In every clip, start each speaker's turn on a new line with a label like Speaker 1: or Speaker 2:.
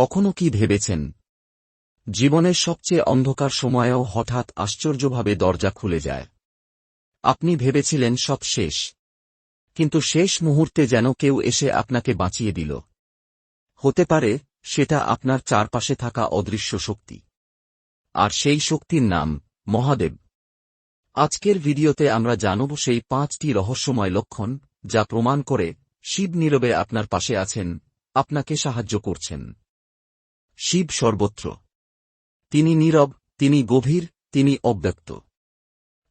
Speaker 1: কখনো কি ভেবেছেন? জীবনের সবচেয়ে অন্ধকার সময়েও হঠাৎ আশ্চর্যভাবে দরজা খুলে যায়। আপনি ভেবেছিলেন সব শেষ। কিন্তু শেষ মুহূর্তে যেন কেউ এসে আপনাকে বাঁচিয়ে দিল। হতে পারে সেটা আপনার চারপাশে থাকা অদৃশ্য শক্তি। আর সেই শক্তির নাম মহাদেব। আজকের ভিডিওতে আমরা জানব সেই পাঁচটি রহস্যময় লক্ষণ যা প্রমাণ করে শিব নীরবে আপনার পাশে আছেন, আপনাকে সাহায্য করছেন। শিব সর্বত্র। তিনি নীরব, তিনি গভীর, তিনি অব্যক্ত।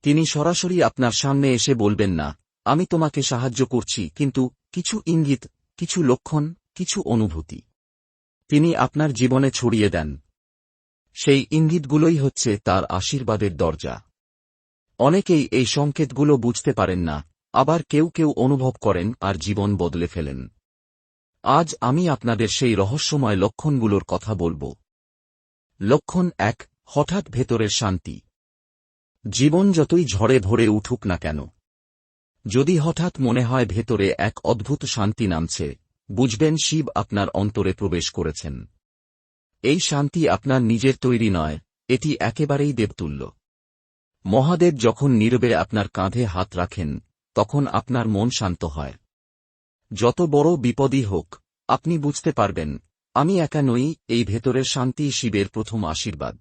Speaker 1: তিনি সরাসরি আপনার সামনে এসে বলবেন না, আমি তোমাকে সাহায্য করছি, কিন্তু কিছু ইঙ্গিত, কিছু লক্ষণ, কিছু অনুভূতি। তিনি আপনার জীবনে ছড়িয়ে দেন। সেই ইঙ্গিতগুলোই হচ্ছে তার আশীর্বাদের দরজা। অনেকেই এই সংকেতগুলো বুঝতে পারেন না, আবার কেউ কেউ অনুভব করেন আর জীবন বদলে ফেলেন। আজ আমি আপনাদের সেই রহস্যময় লক্ষণগুলোর কথা বলব। লক্ষণ এক, হঠাৎ ভেতরের শান্তি। জীবন যতই ঝড়ে ভরে উঠুক না কেন। যদি হঠাৎ মনে হয় ভেতরে এক অদ্ভুত শান্তি নামছে, বুঝবেন শিব আপনার অন্তরে প্রবেশ করেছেন। এই শান্তি আপনার নিজের তৈরি নয়, এটি একেবারেই দেবতুল্য। মহাদেব যখন নীরবে আপনার কাঁধে হাত রাখেন, তখন আপনার মন শান্ত হয়। যত বড় বিপদই হোক, আপনি বুঝতে পারবেন, আমি একা নই, এই ভেতরের শান্তি শিবের প্রথম আশীর্বাদ।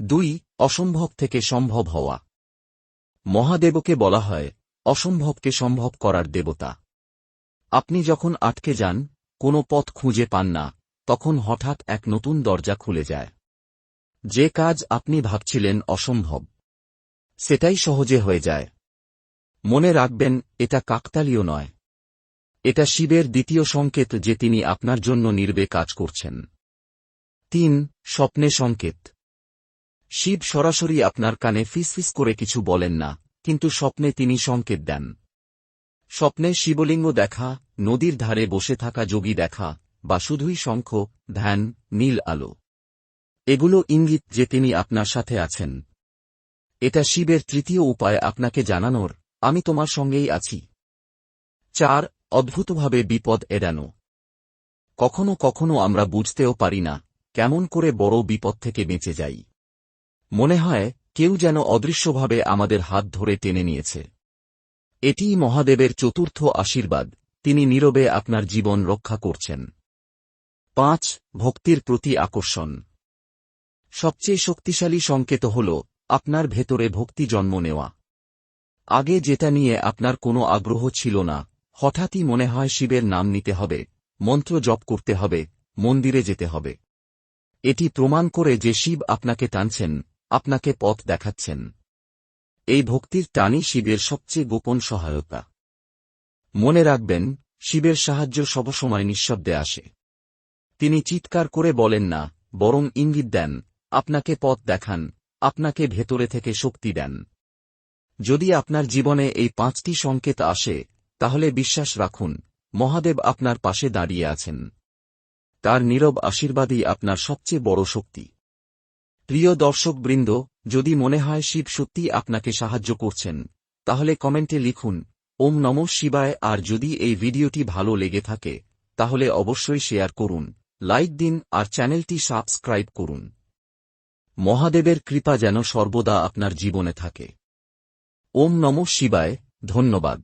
Speaker 1: দুই, অসম্ভব থেকে সম্ভব হওয়া। মহাদেবকে বলা হয়, অসম্ভবকে সম্ভব করার দেবতা। আপনি যখন আটকে যান, কোনো পথ খুঁজে পান না, তখন হঠাৎ এক নতুন দরজা খুলে যায়। যে কাজ আপনি ভাবছিলেন অসম্ভব, সেটাই সহজে হয়ে যায়। মনে রাখবেন, এটা কাকতালীয় নয়। এটা শিবের দ্বিতীয় সংকেত যে তিনি আপনার জন্য নির্বে কাজ করছেন। তিন, স্বপ্নে সংকেত। শিব সরাসরি আপনার কানে ফিসফিস করে কিছু বলেন না, কিন্তু স্বপ্নে তিনি সংকেত দেন। স্বপ্নে শিবলিঙ্গ দেখা, নদীর ধারে বসে থাকা যোগী দেখা, বা শুধুই শঙ্খ, ধ্যান, নীল আলো। এগুলো ইঙ্গিত যে তিনি আপনার সাথে আছেন। এটা শিবের তৃতীয় উপায় আপনাকে জানানোর, আমি তোমার সঙ্গেই আছি। চার অদ্ভুতভাবে বিপদ এড়ানো। কখনো কখনো আমরা বুঝতেও পারি না, কেমন করে বড় বিপদ থেকে বেঁচে যাই। মনে হয়, কেউ যেন অদৃশ্যভাবে আমাদের হাত ধরে টেনে নিয়েছে। এটিই মহাদেবের চতুর্থ আশীর্বাদ, তিনি নীরবে আপনার জীবন রক্ষা করছেন। পাঁচ, ভক্তির প্রতি আকর্ষণ। সবচেয়ে শক্তিশালী সংকেত হল, আপনার ভেতরে ভক্তি জন্ম নেওয়া। আগে যেটা নিয়ে আপনার কোনো আগ্রহ ছিল না হঠাৎই মনে হয় শিবের নাম নিতে হবে, মন্ত্র জপ করতে হবে, মন্দিরে যেতে হবে। এটি প্রমাণ করে যে শিব আপনাকে টানছেন, আপনাকে পথ দেখাচ্ছেন। এই ভক্তির টানই শিবের সবচেয়ে গোপন সহায়তা। মনে রাখবেন, শিবের সাহায্য সবসময় নিঃশব্দে আসে। তিনি চিৎকার করে বলেন না, বরং ইঙ্গিত দেন, আপনাকে পথ দেখান, আপনাকে ভেতরে থেকে শক্তি দেন। যদি আপনার জীবনে এই পাঁচটি সংকেত আসে তাহলে বিশ্বাস রাখুন, মহাদেব আপনার পাশে দাঁড়িয়ে আছেন। তার নীরব আশীর্বাদই আপনার সবচেয়ে বড় শক্তি। প্রিয় দর্শকবৃন্দ, যদি মনে হয় শিব সত্যি আপনাকে সাহায্য করছেন, তাহলে কমেন্টে লিখুন, ওম নম শিবায়, আর যদি এই ভিডিওটি ভালো লেগে থাকে, তাহলে অবশ্যই শেয়ার করুন, লাইক দিন, আর চ্যানেলটি সাবস্ক্রাইব করুন। মহাদেবের কৃপা যেন সর্বদা আপনার জীবনে থাকে। ওম নম শিবায়, ধন্যবাদ।